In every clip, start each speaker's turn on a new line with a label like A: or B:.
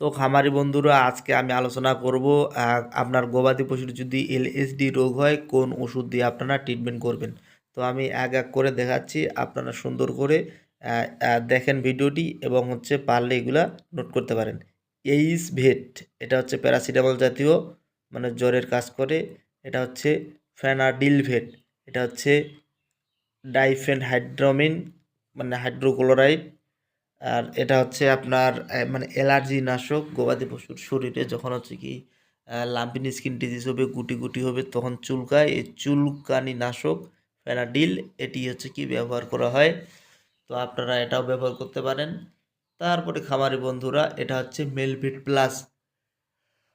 A: তো খামারি বন্ধুরা, আজকে আমি আলোচনা করব আপনার গবাদি পশুর যদি এলএসডি রোগ হয়, কোন ওষুধ দিয়ে আপনারা ট্রিটমেন্ট করবেন? তো আমি এক এক করে দেখাচ্ছি, আপনারা সুন্দর করে দেখেন ভিডিওটি এবং হচ্ছে পারলে এগুলা নোট করতে পারেন। এইস ভেট, এটা হচ্ছে প্যারাসিটামল জাতীয় মানে জ্বরের কাজ করে, এটা হচ্ছে ফ্যানাডিল ভেট, এটা হচ্ছে ডাইফেন হাইড্রোমিন মানে হাইড্রোক্লোরাইড আর এটা হচ্ছে আপনার মানে অ্যালার্জি নাশক গবাদি পশুর শরীরে যখন হচ্ছে কি লাম্পিন স্কিন ডিজিজ হবে, গুটি গুটি হবে, তখন চুলকায়। এই চুলকানি নাশক, ফেনাডিল, এটি হচ্ছে কি ব্যবহার করা হয়। তো আপনারা এটাও ব্যবহার করতে পারেন। তারপরে খামারি বন্ধুরা, এটা হচ্ছে মেলভিট প্লাস।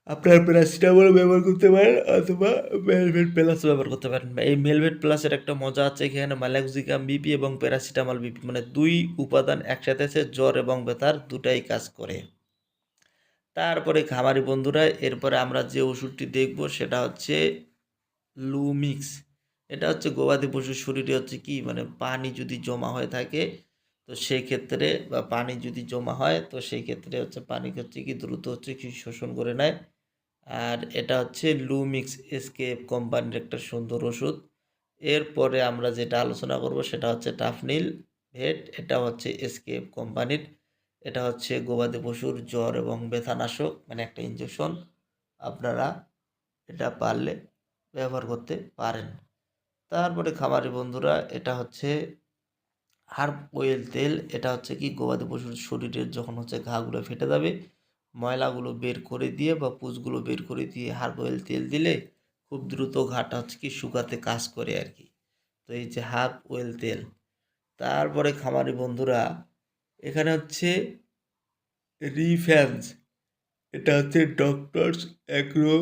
A: আপনার প্যারাসিটামল ব্যবহার করতে পারেন অথবা মেলভেট প্লাস ব্যবহার করতে পারেন। এই মেলভেট প্লাসের একটা মজা আছে, এখানে ম্যালাক্সিকাম বিপি এবং প্যারাসিটামল, বিপি মানে দুই উপাদান একসাথে আছে, জ্বর এবং ব্যথার দুটাই কাজ করে। তারপরে খামারি বন্ধুরা, এরপরে আমরা যে ওষুধটি দেখব সেটা হচ্ছে লুমিক্স। এটা হচ্ছে গবাদি পশুর শরীরে হচ্ছে কি মানে পানি যদি জমা হয়ে থাকে, তো সেই ক্ষেত্রে বা পানি যদি জমা হয়, তো সেই ক্ষেত্রে হচ্ছে পানি হচ্ছে কি, দ্রুত হচ্ছে কি শোষণ করে নেয়। আর এটা হচ্ছে লুমিক্স এসকেপ কোম্পানির একটা সুন্দর ওষুধ। এরপরে আমরা যেটা আলোচনা করব সেটা হচ্ছে টাফনিল ভেট এটা হচ্ছে এসকেপ কোম্পানির এটা হচ্ছে গবাদি পশুর জ্বর এবং ব্যথানাশক মানে একটা ইঞ্জেকশন আপনারা এটা পারলে ব্যবহার করতে পারেন। তারপরে খামারি বন্ধুরা, এটা হচ্ছে হার্ব অয়েল তেল। এটা হচ্ছে কি, গবাদি পশুর শরীরের যখন হচ্ছে ঘাগুলো ফেটে যাবে ময়লাগুলো বের করে দিয়ে বা পুজগুলো বের করে দিয়ে হার্ব অয়েল তেল দিলে খুব দ্রুত ঘাটা হচ্ছে কি শুকাতে কাজ করে আর কি। তো এই যে হার্ব অয়েল তেল। তারপরে খামারি বন্ধুরা, এখানে হচ্ছে রিফ্যান্স এটা হচ্ছে ডক্টরস অ্যাগ্রো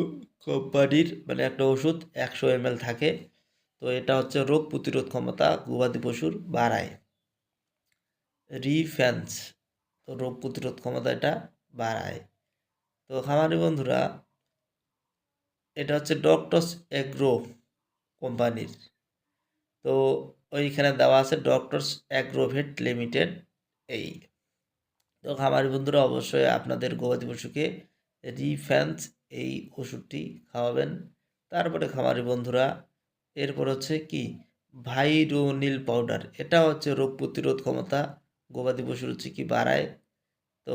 A: কোম্পানির মানে একটা ওষুধ, একশো এম থাকে। তো এটা হচ্ছে রোগ প্রতিরোধ ক্ষমতা গবাদি পশুর বাড়ায়। রিফ্যান্স তো রোগ প্রতিরোধ ক্ষমতা এটা বাড়ায়। তো খামারি বন্ধুরা, এটা হচ্ছে ডক্টরস অ্যাগ্রো কোম্পানির। তো ওইখানে দেওয়া আছে ডক্টরস অ্যাগ্রোভেট লিমিটেড এই। তো খামারি বন্ধুরা, অবশ্যই আপনাদের গবাদি পশুকে রিফ্যান্স এই ওষুধটি খাওয়াবেন। তারপরে খামারি বন্ধুরা, এরপর হচ্ছে কি? ভাইরোনিল পাউডার এটা হচ্ছে রোগ প্রতিরোধ ক্ষমতা গবাদি পশুর হচ্ছে কি বাড়ায়। তো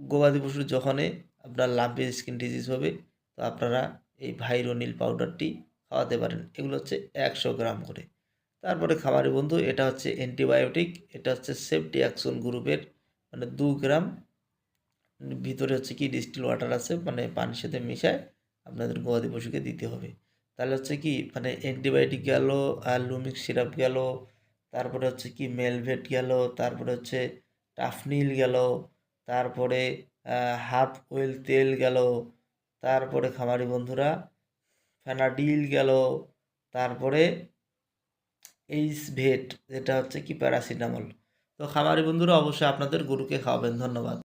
A: গবাদি পশুর যখনই আপনার লাম্পি স্কিন ডিজিজ হবে, তো আপনারা এই ভাইরোনিল পাউডারটি খাওয়াতে পারেন। এগুলো হচ্ছে একশো গ্রাম করে। তারপরে খামারি বন্ধু, এটা হচ্ছে অ্যান্টিবায়োটিক এটা হচ্ছে সেফটি অ্যাকশন গ্রুপের মানে দু গ্রাম। ভিতরে হচ্ছে কি ডিস্টিল ওয়াটার আছে মানে পানির সাথে মিশায় আপনাদের গবাদি পশুকে দিতে হবে। তাহলে হচ্ছে কি মানে অ্যান্টিবায়োটিক গেল আর লুমিক সিরাপ গেল, তারপরে হচ্ছে কি মেলভেট গেল, তারপরে হচ্ছে টাফনিল গেল, তারপরে হাফ ওয়েল তেল গেল, তারপরে খামারি বন্ধুরা ফ্যানাডিল গেল, তারপরে এইস ভেট, যেটা হচ্ছে কি প্যারাসিটামল তো খামারি বন্ধুরা, অবশ্যই আপনাদের গরুকে খাওয়াবেন, ধন্যবাদ।